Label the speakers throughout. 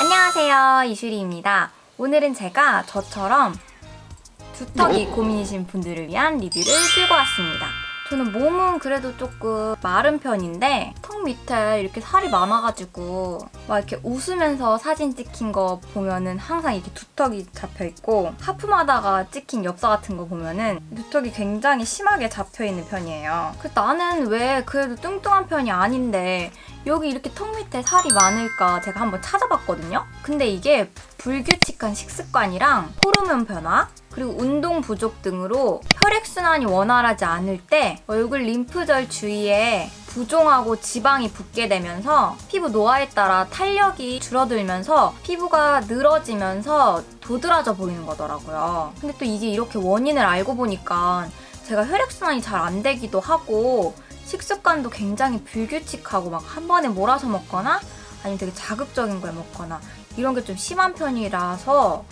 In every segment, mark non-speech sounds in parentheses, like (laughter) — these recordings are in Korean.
Speaker 1: 안녕하세요 이슈리입니다. 오늘은 제가 저처럼 두턱이 고민이신 분들을 위한 리뷰를 들고 왔습니다. 저는 몸은 그래도 조금 마른 편인데 턱 밑에 이렇게 살이 많아가지고 막 이렇게 웃으면서 사진 찍힌 거 보면은 항상 이렇게 두턱이 잡혀 있고 하품하다가 찍힌 엽서 같은 거 보면은 두턱이 굉장히 심하게 잡혀 있는 편이에요. 그 나는 왜 그래도 뚱뚱한 편이 아닌데 여기 이렇게 턱 밑에 살이 많을까 제가 한번 찾아봤거든요. 근데 이게 불규칙한 식습관이랑 호르몬 변화 그리고 운동 부족 등으로 혈액순환이 원활하지 않을 때 얼굴 림프절 주위에 부종하고 지방이 붙게 되면서 피부 노화에 따라 탄력이 줄어들면서 피부가 늘어지면서 도드라져 보이는 거더라고요. 근데 또 이게 이렇게 원인을 알고 보니까 제가 혈액순환이 잘 안 되기도 하고 식습관도 굉장히 불규칙하고 막 한 번에 몰아서 먹거나 아니면 되게 자극적인 걸 먹거나 이런 게 좀 심한 편이라서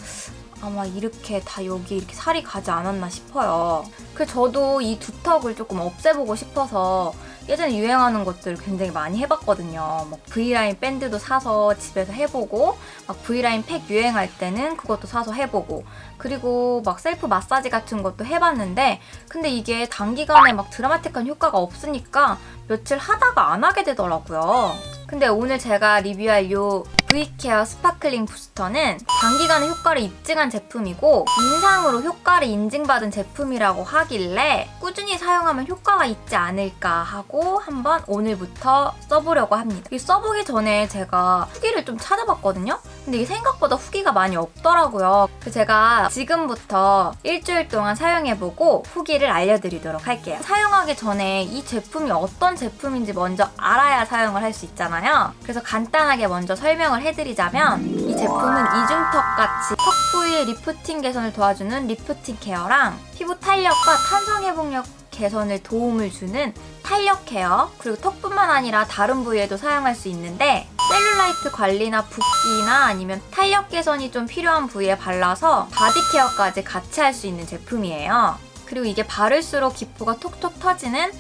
Speaker 1: 아마 이렇게 다 여기 이렇게 살이 가지 않았나 싶어요. 그래서 저도 이 두턱을 조금 없애보고 싶어서 예전에 유행하는 것들을 굉장히 많이 해봤거든요. 막 V라인 밴드도 사서 집에서 해보고, 막 V라인 팩 유행할 때는 그것도 사서 해보고, 그리고 막 셀프 마사지 같은 것도 해봤는데, 근데 이게 단기간에 막 드라마틱한 효과가 없으니까 며칠 하다가 안 하게 되더라고요. 근데 오늘 제가 리뷰할 요 V케어 스파클링 부스터는 단기간에 효과를 입증한 제품이고 인상으로 효과를 인증받은 제품이라고 하길래 꾸준히 사용하면 효과가 있지 않을까 하고 한번 오늘부터 써보려고 합니다. 이 써보기 전에 제가 후기를 좀 찾아봤거든요. 근데 이게 생각보다 후기가 많이 없더라고요. 제가 지금부터 일주일 동안 사용해보고 후기를 알려드리도록 할게요. 사용하기 전에 이 제품이 어떤 제품인지 먼저 알아야 사용을 할 수 있잖아요. 그래서 간단하게 먼저 설명을 해드리자면 이 제품은 이중턱같이 턱 부위의 리프팅 개선을 도와주는 리프팅 케어랑 피부 탄력과 탄성 회복력 개선을 도움을 주는 탄력 케어 그리고 턱뿐만 아니라 다른 부위에도 사용할 수 있는데 셀룰라이트 관리나 붓기나 아니면 탄력 개선이 좀 필요한 부위에 발라서 바디 케어까지 같이 할 수 있는 제품이에요. 그리고 이게 바를수록 기포가 톡톡 터지는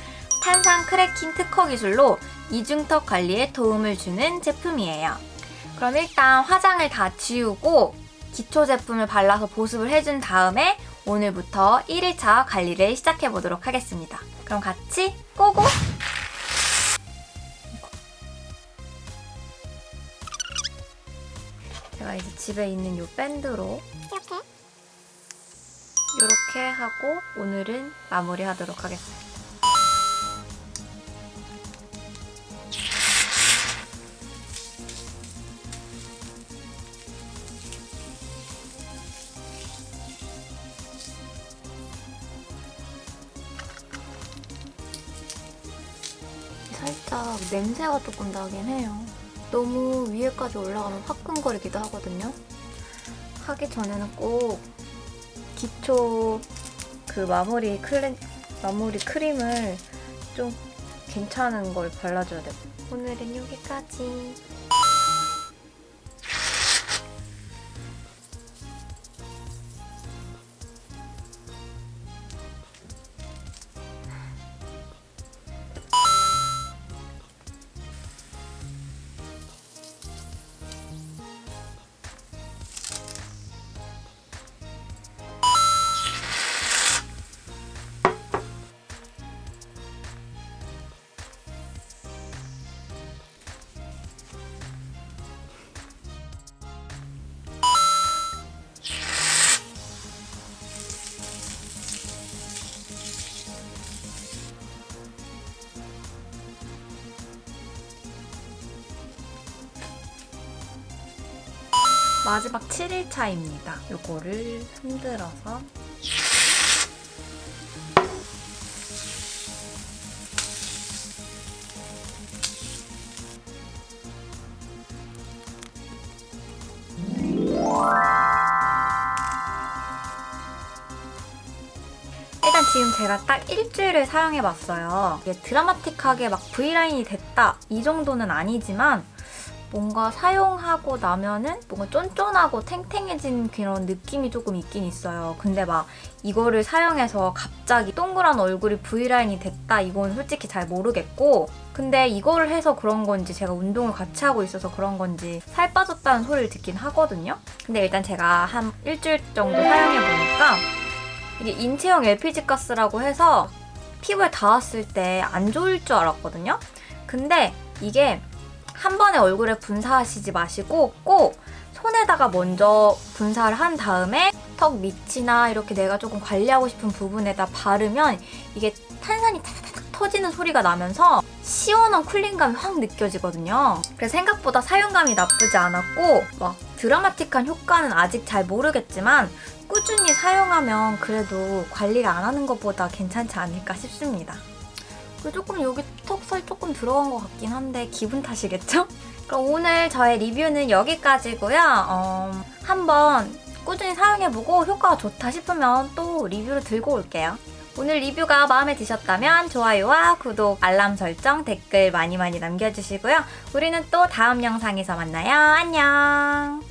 Speaker 1: 탄산 크래킹 특허 기술로 이중턱 관리에 도움을 주는 제품이에요. 그럼 일단 화장을 다 지우고 기초 제품을 발라서 보습을 해준 다음에 오늘부터 1일차 관리를 시작해 보도록 하겠습니다. 그럼 같이 고고! 이제 집에 있는 이 밴드로
Speaker 2: 이렇게
Speaker 1: 이렇게 하고 오늘은 마무리하도록 하겠습니다. 살짝 냄새가 조금 나긴 해요. 너무 위에까지 올라가면 화끈거리기도 하거든요. 하기 전에는 꼭 기초 그 마무리 클렌 마무리 크림을 좀 괜찮은 걸 발라줘야 돼. 오늘은 여기까지. 마지막 7일 차입니다. 요거를 흔들어서 일단 지금 제가 딱 일주일을 사용해봤어요. 이게 드라마틱하게 막 V라인이 됐다 이 정도는 아니지만 뭔가 사용하고 나면은 뭔가 쫀쫀하고 탱탱해진 그런 느낌이 조금 있긴 있어요. 근데 막 이거를 사용해서 갑자기 동그란 얼굴이 V라인이 됐다 이건 솔직히 잘 모르겠고 근데 이거를 해서 그런 건지 제가 운동을 같이 하고 있어서 그런 건지 살 빠졌다는 소리를 듣긴 하거든요. 근데 일단 제가 한 일주일 정도 사용해 보니까 이게 인체형 LPG 가스라고 해서 피부에 닿았을 때 안 좋을 줄 알았거든요. 근데 이게 한 번에 얼굴에 분사하시지 마시고 꼭 손에다가 먼저 분사를 한 다음에 턱 밑이나 이렇게 내가 조금 관리하고 싶은 부분에다 바르면 이게 탄산이 탁탁탁 터지는 소리가 나면서 시원한 쿨링감이 확 느껴지거든요. 그래서 생각보다 사용감이 나쁘지 않았고 막 드라마틱한 효과는 아직 잘 모르겠지만 꾸준히 사용하면 그래도 관리를 안 하는 것보다 괜찮지 않을까 싶습니다. 그리고 조금 여기 턱살 조금 들어간 것 같긴 한데 기분 탓이겠죠? (laughs) 그럼 오늘 저의 리뷰는 여기까지고요. 어, 한번 꾸준히 사용해보고 효과가 좋다 싶으면 또 리뷰를 들고 올게요. 오늘 리뷰가 마음에 드셨다면 좋아요와 구독, 알람 설정, 댓글 많이 많이 남겨주시고요. 우리는 또 다음 영상에서 만나요. 안녕!